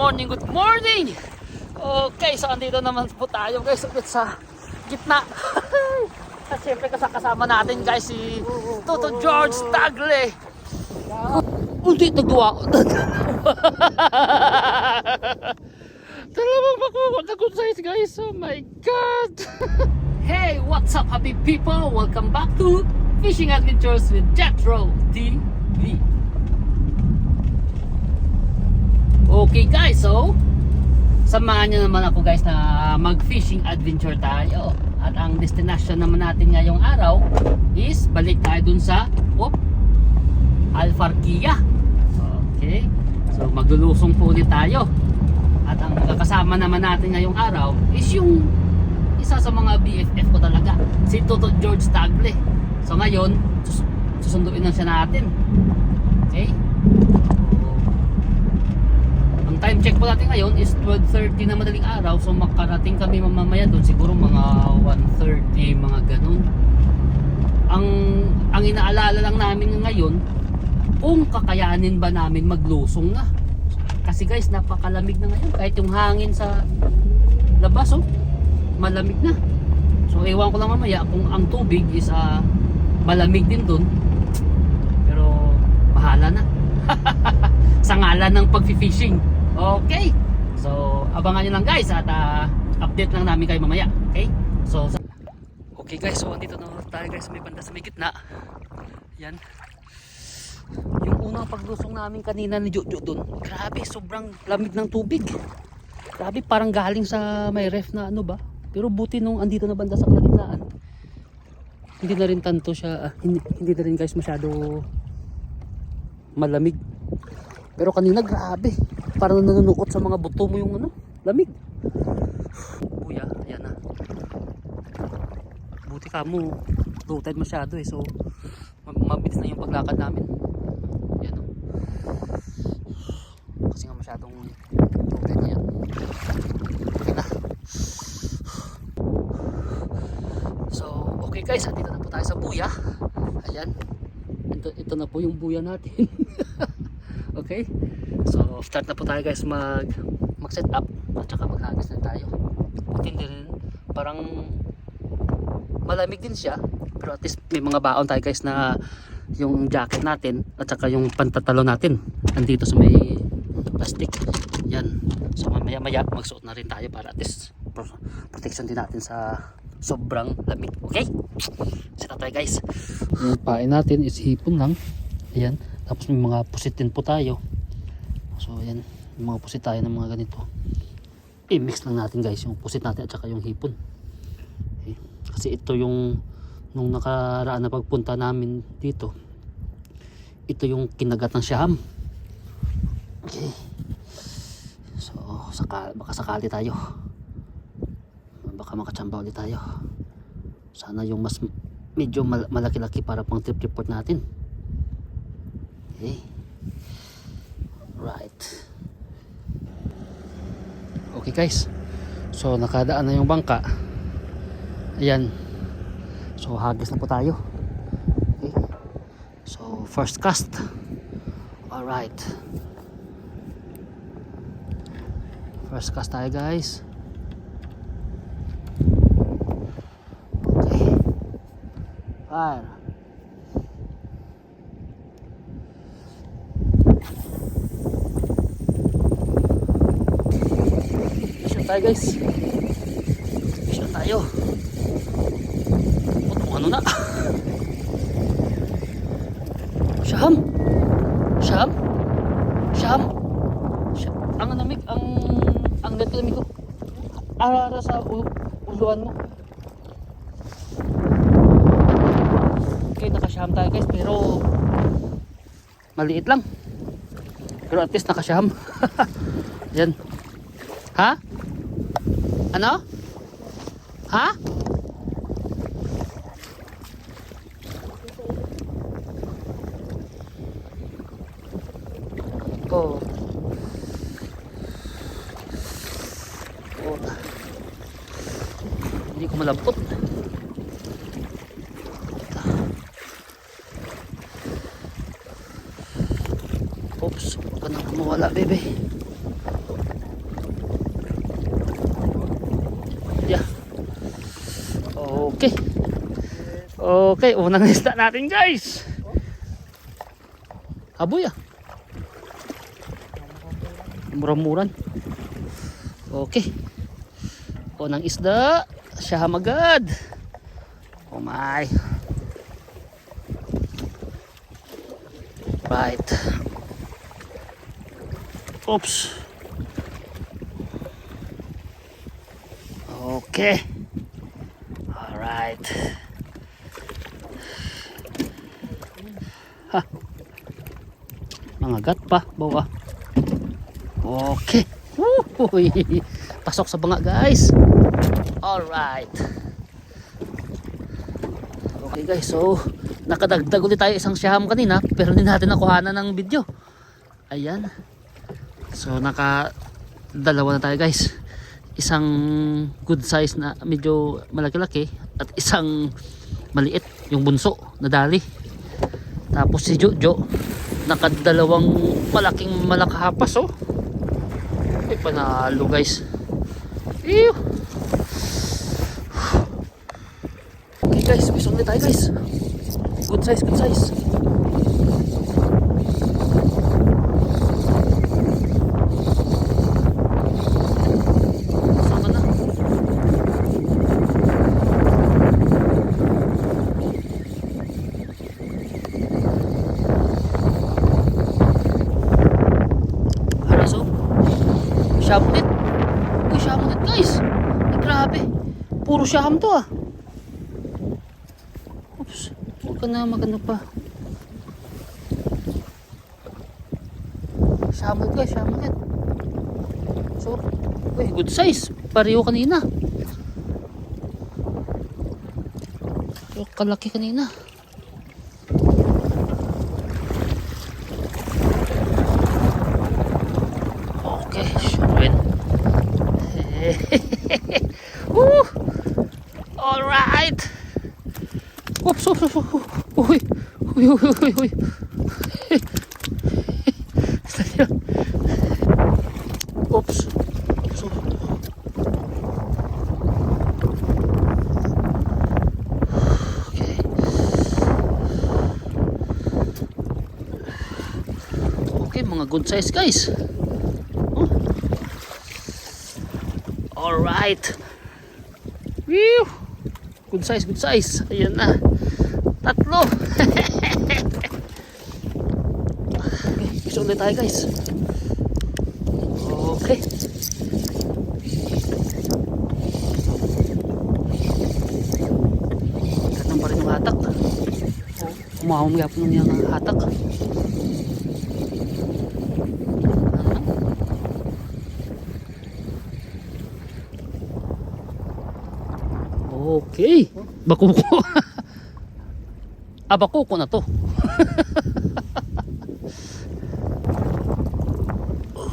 morning, good morning! Okay, so andito naman po tayo guys ulit sa gitna. At syempre kasama natin guys si Toto George Tagle. Undi, nagduwa ako. Dalawang makuha na good size guys. Oh my God. hey, what's up happy people? Welcome back to Fishing Adventures with Jethro TV. Okay guys, so samahan nyo naman ako guys na mag-fishing adventure tayo. At ang destination naman natin ngayong araw is balik tayo dun sa oh, Alfarquia. Okay. So maglulusong po ulit tayo. At ang kasama naman natin ngayong araw is yung isa sa mga BFF ko talaga, si Toto George Tagle. So ngayon, sus- susunduin na siya natin. Okay? Time check po natin ngayon is 12.30 na madaling araw. So makarating kami mamamaya doon siguro mga 1.30, mga ganun. Ang, ang inaalala lang namin ngayon, kung kakayanin ba namin maglusong na. Kasi guys, napakalamig na ngayon. Kahit yung hangin sa labas, oh, malamig na. So ewan ko lang mamaya kung ang tubig is ah, malamig din doon. Pero bahala na. sa ngalan ng pag-fishing. Okay. So, abangan nyo lang guys at ah, update lang namin kayo mamaya. Okay? So, Okay guys, so andito na tayo guys may banda sa may gitna. Yan. Yung unang paglusong namin kanina ni Jojo doon, grabe, sobrang lamig ng tubig. Grabe, parang galing sa may ref na ano ba? Pero buti nung andito na banda sa kalagitnaan, hindi na rin tanto siya, ah, hindi, hindi na rin guys masyado malamig. Pero kanina grabe. Parang nanunuot sa mga buto mo yung ano, lamig. Kuya, ayan na. Buti ka mo, low masyado eh. So, ma- mabilis na yung paglakad namin. Yan o. Kasi nga masyadong low tide yan. Okay na. So, okay guys, andito na po tayo sa buya. Ayan. Ito, ito na po yung buya natin. okay? So, start na po tayo guys mag mag-set up at saka maghagis na tayo. Buti hindi rin parang malamig din siya pero at least may mga baon tayo guys na yung jacket natin at saka yung pantatalo natin andito sa may plastic. Yan. So mamaya maya magsuot na rin tayo para at least pro- protection din natin sa sobrang lamig. Okay? Set tayo guys. Yung pain natin is hipon lang. Ayan. Tapos may mga pusit din po tayo. So ayan. Mga pusit tayo ng mga ganito. I-mix lang natin guys yung pusit natin at saka yung hipon. Okay. Kasi ito yung nung nakaraan na pagpunta namin dito. Ito yung kinagat ng siyam. Okay. So, saka, baka sakali tayo. Baka makachamba ulit tayo. Sana yung mas medyo mal- malaki-laki para pang trip report natin. Okay. Right. Okay guys. So nakadaan na yung bangka. Ayan. So hagis na po tayo. Okay. So first cast. Alright. First cast tayo guys. Okay. Fire. Fish tayo guys. Fish tayo. O, kung ano na. Sham. Sham. Sham. Sham. Ang lamig, ang ang net lamig ko. Arara sa u- uluan mo. Okay, nakasyam tayo guys, pero maliit lang. Pero at least nakasyam. Yan. Ha? Ano? Ha? Oh. Oh. Hindi ko malambot. Oops, huwag ka nang mawala, bebe. Okay. Okay, unang isda natin guys. Aboy ah. Murang-muran. Okay. Unang isda. Siya magad. Oh my. Right. Oops. Okay. Alright. Ha. Mga gat pa. Bawa. Okay. Uy. Pasok sa banga guys. Alright. Okay guys. So, nakadagdag ulit tayo isang siyam kanina. Pero hindi natin nakuhanan ng video. Ayan. So, naka dalawa na tayo guys isang good size na medyo malaki-laki at isang maliit yung bunso na dali tapos si Jojo nakadalawang malaking malakahapas oh. Ay panalo guys. Ew. okay guys. Bisong ulit tayo guys. Good size good size sama na Haraso? Shamunet? Uy, shamunet guys. Ay, grabe. Sham to ah. Oops. Huwag ka na magano pa. Shamunet guys, shamunet. So, uy, good size. Pareho kanina. So, kalaki kanina. Okay, sure. Woo! All right. Oops, oops, oops, oops. Uy, uy, uy, uy, uy. Oops. Oops, oops. Okay. Okay, mga good size guys. Oh. Alright. Whew. Good size, good size. Ayan na. Tatlo. okay, gusto ulit tayo guys. Okay. Ganun pa rin yung hatak. Umahong yapon yung hatak. Okay. Bakuko. ah, bakuko na to.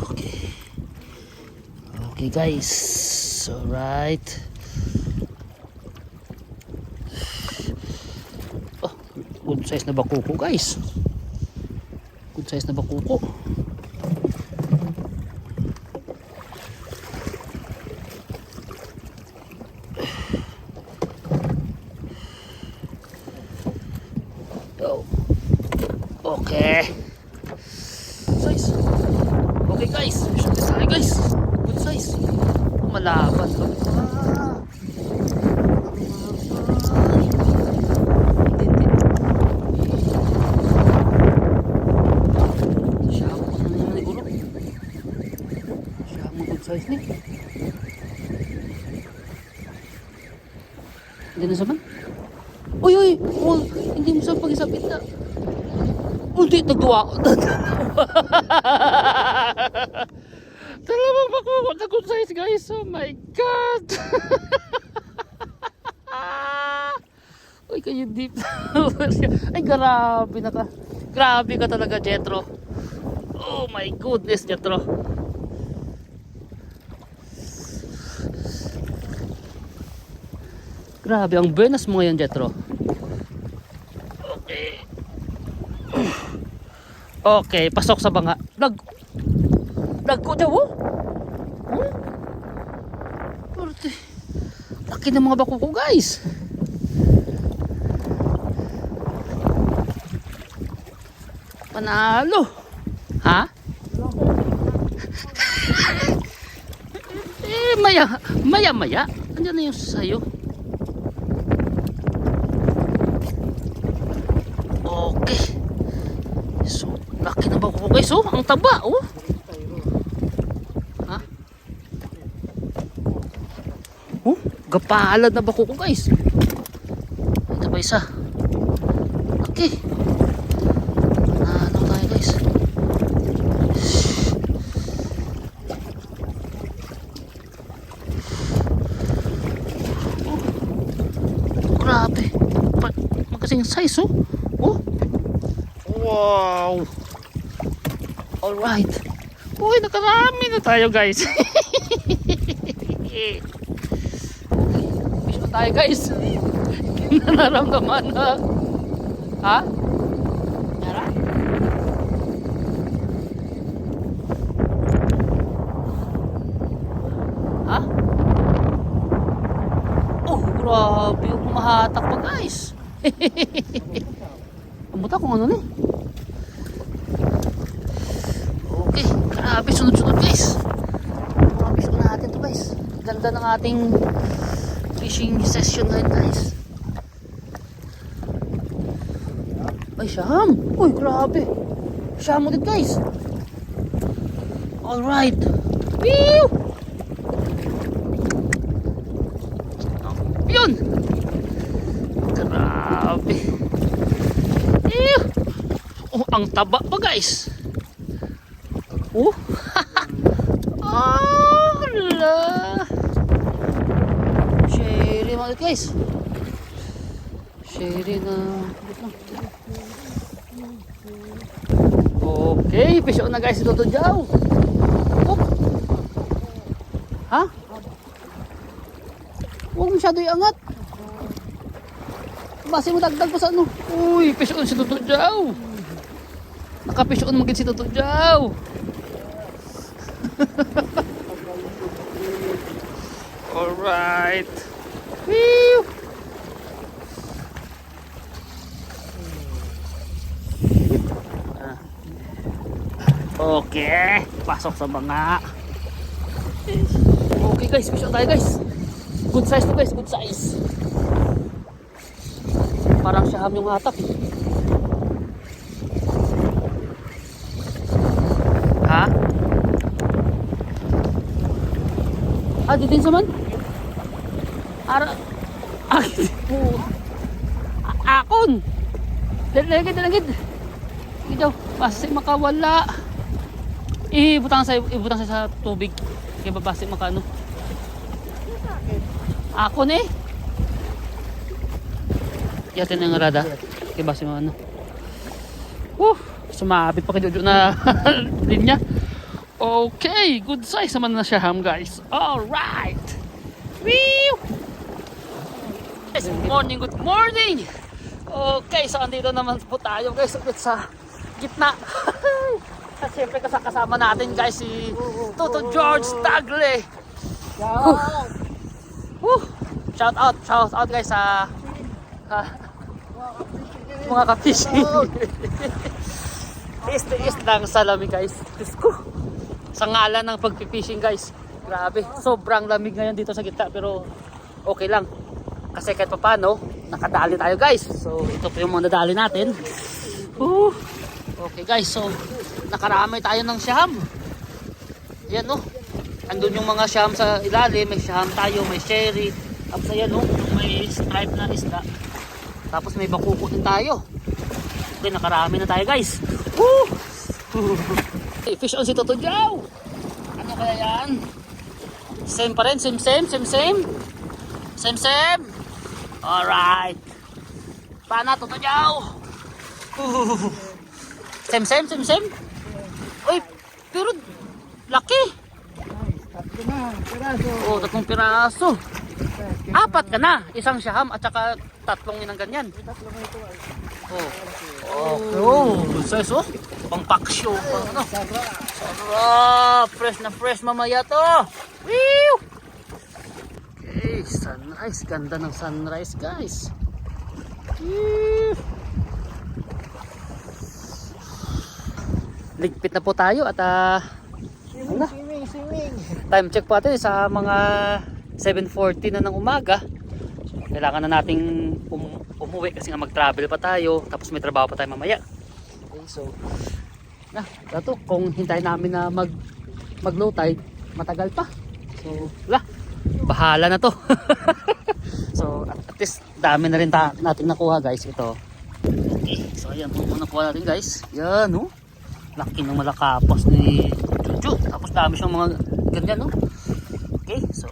okay. Okay guys. Alright. Oh, good size na bakuko guys. Good size na bakuko. Oh. Okay. Size. Okay guys. Shoot this guys. Good size. Malaban. Ah. Siya ako ano naman ni Gulo. Siya ako good size ni. Hindi na saman? Uy, Oh, hindi mo sa pag-isapit na. Hindi, nagduwa ako. Dalawang makuha na good size guys. Oh my God! Uy, kayo deep. Ay, grabe na ka. Grabe ka talaga, Jetro. Oh my goodness, Jetro. Grabe, ang benas mo ngayon, Jetro. Okay, pasok sa banga. Nag... Nagko daw oh. Hmm? Laki ng mga bako ko guys. Panalo. Ha? eh, maya, maya, maya. Andiyan na yung sayo. Laki na ba ko guys? Oh, ang taba, oh. Ha? Oh, gapalad na ba ko guys? Ito ba isa? Okay. Ano tayo guys? Oh, grabe. Magkasing size oh. Oh. Wow. Alright. Uy, nakarami na tayo guys. Fish na tayo guys. Hindi na na. Ha? Tara. Ha? Oh, grabe kumahatak pa guys. Pumunta kung ano ni. Okay, grabe sunod-sunod guys. Grabe sunod natin to guys. Ganda ng ating fishing session ngayon guys. Ay, siyam. Uy, grabe. Siyam ulit guys. Alright. Whew! Yun! Grabe. Ew! Oh, ang taba pa guys. Oh. ah, la. Sherry mga guys. Sherry na. Okay, fish on na guys ito dyaw. Oh. Ha? Huwag masyado iangat. Base mo dagdag pa sa ano. Uy, fish on si Tuto Jaw. Naka-fish on magin si Tuto Jaw. Alright. Ah. Okay, pasok sa banga. Okay guys, fish tayo guys. Good size to guys, good size. Parang siyaham yung hatak. eh. Ah, di din sa man? Ara... Ay, po. A- Akon! Dalagid, dalagid. Ikaw, basta makawala. Ibutang sa ibutang sa, sa tubig. Kaya babase makano. Akon eh. Yatin ang rada. Kaya base mo ano. Woo! Sumabit pa kayo na linya. Okay, good size naman na siya ham guys. Alright! Woo! Guys, good morning, good morning! Okay, so andito naman po tayo guys ulit sa gitna. At syempre kasa- kasama natin guys si Toto George Tagle. Woo! Woo! Shout out, shout out guys sa ah, mga ka-fishing. Ist-ist lang sa lamig guys. Diyos ko. Sa ngalan ng pagpipishing guys. Grabe. Sobrang lamig ngayon dito sa gitna pero okay lang. Kasi kahit pa paano, nakadali tayo guys. So ito po yung mga nadali natin. Woo. Okay guys, so nakarami tayo ng siyam. Yan no. Andun yung mga siyam sa ilalim, may siyam tayo, may sherry. Tapos ayan no, yung may stripe na isda. Tapos may bakuko din tayo. Okay, nakarami na tayo guys. Woo! Fish on si Toto Jow. Ano kaya yan? Same pa rin, same same, same same. Same same. Alright. Paano Toto Jow? Same same, same same. Uy, pero laki. Tatlo na, piraso. Oh, tatlong piraso. Apat ka na. Isang siyaham at saka tatlong inang ganyan. Tatlo mo ito ay. Oh. Oh, good size oh. Pang paksyo. Pang ano. Sarap. Fresh na fresh mamaya to! Woo! Okay, sunrise. Ganda ng sunrise guys. Woo! ligpit na po tayo at ah, Swimming, swimming, swimming. time check po natin sa mga 7.40 na ng umaga. Kailangan na nating um, umuwi kasi nga mag-travel pa tayo tapos may trabaho pa tayo mamaya. Okay, so na, ito kung hintayin namin na mag mag low tide, matagal pa. So, wala. Bahala na to. so, at, at least dami na rin ta nating nakuha guys ito. Okay, so ayan po po natin guys. Yan, no? Laki ng malakapos ni Juju. Tapos dami siyang mga ganyan, no? Okay, so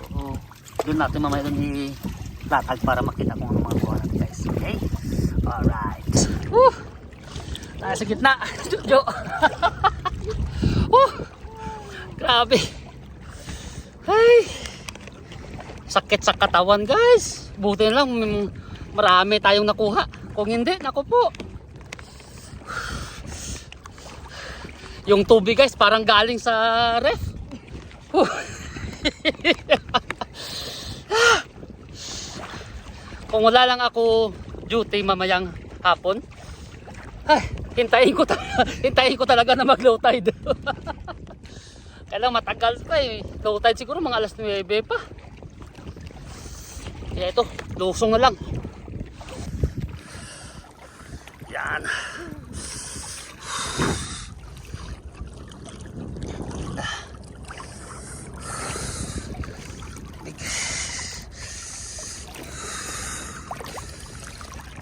doon natin mamaya doon i-latag para makita kung ano mga kuha guys. Okay? Alright. Woo! Tayo sa gitna. Juju. Woo! Grabe. Ay! Sakit sa katawan guys. Buti lang marami tayong nakuha. Kung hindi, naku po. Yung tubig guys, parang galing sa ref. Kung wala lang ako duty mamayang hapon, ay, hintayin ko, ta- hintayin ko talaga na mag low tide. Kailang matagal pa eh. Low tide siguro mga alas 9 pa. Kaya ito, lusong na lang. Yan.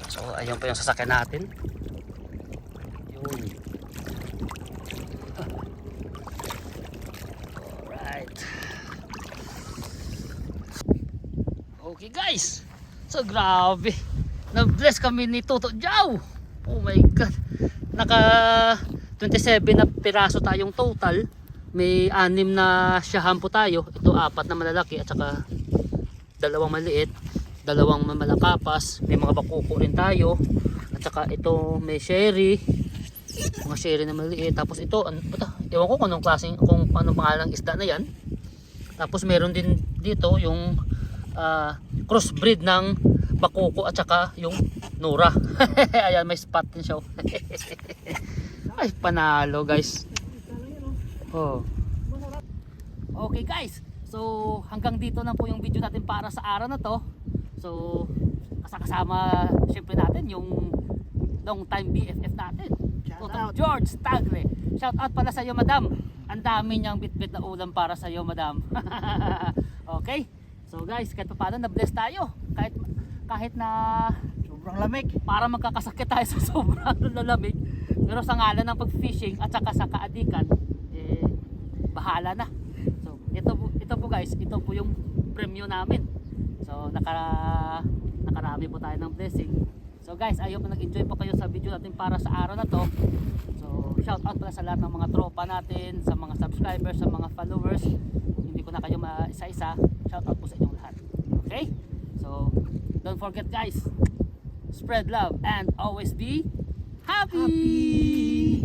So, ayun pa yung sasakyan natin. Yun. Alright. Okay guys. So, grabe. Na-bless kami ni Toto Jow. Oh my God. Naka 27 na piraso tayong total. May anim na shahan po tayo. Ito apat na malalaki at saka dalawang maliit dalawang malakapas may mga bakuko rin tayo at saka ito may sherry mga sherry na maliit. Tapos ito ano ba to? ewan ko kung anong klaseng kung anong pangalan ng isda na yan. Tapos meron din dito yung ah, crossbreed ng bakuko at saka yung nura. Ayan may spot din siya ay panalo guys. Oh. Okay guys, so hanggang dito na po yung video natin para sa araw na to. So kasama syempre natin yung long time BFF natin. Shout Toto out. George Tagle. Shout out pala sa iyo madam. Ang dami niyang bitbit na ulam para sa iyo madam. okay? So guys, kahit pa paano na-bless tayo. Kahit kahit na Sobrang lamig. para magkakasakit tayo sa sobrang lalamig. Pero sa ngalan ng pag-fishing at saka sa kaadikan, eh, bahala na. So, ito po, ito po guys, ito po yung premyo namin. So, naka, nakarami po tayo ng blessing. So guys, ayaw po nag-enjoy po kayo sa video natin para sa araw na to. So, shout out pala sa lahat ng mga tropa natin, sa mga subscribers, sa mga followers. Hindi ko na kayo maisa-isa. Shout out po sa inyong lahat. Okay? So, don't forget guys, spread love and always be happy.